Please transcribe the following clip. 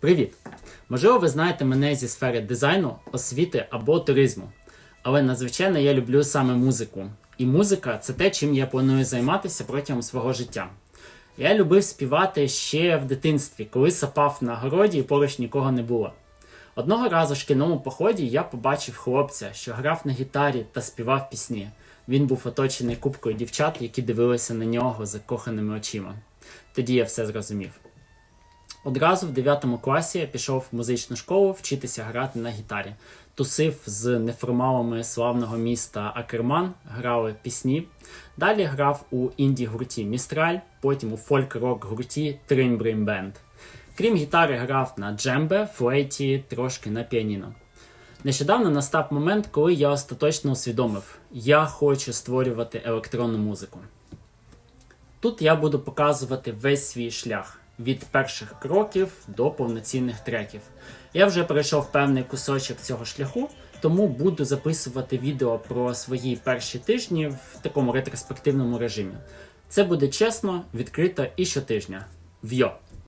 Привіт! Можливо, ви знаєте мене зі сфери дизайну, освіти або туризму. Але надзвичайно я люблю саме музику. І музика це те, чим я планую займатися протягом свого життя. Я любив співати ще в дитинстві, коли сапав на городі і поруч нікого не було. Одного разу в шкільному поході я побачив хлопця, що грав на гітарі та співав пісні. Він був оточений купкою дівчат, які дивилися на нього закоханими очима. Тоді я все зрозумів. Одразу в 9 класі я пішов в музичну школу вчитися грати на гітарі. Тусив з неформалами славного міста Акерман, грали пісні. Далі грав у інді-гурті Містраль, потім у фольк-рок гурті Тринбрим Бенд. Крім гітари, грав на джембе, флейті, трошки на піаніно. Нещодавно настав момент, коли я остаточно усвідомив, я хочу створювати електронну музику. Тут я буду показувати весь свій шлях від перших кроків до повноцінних треків. Я вже пройшов певний кусочок цього шляху, тому буду записувати відео про свої перші тижні в такому ретроспективному режимі. Це буде чесно, відкрито і щотижня. Вйо!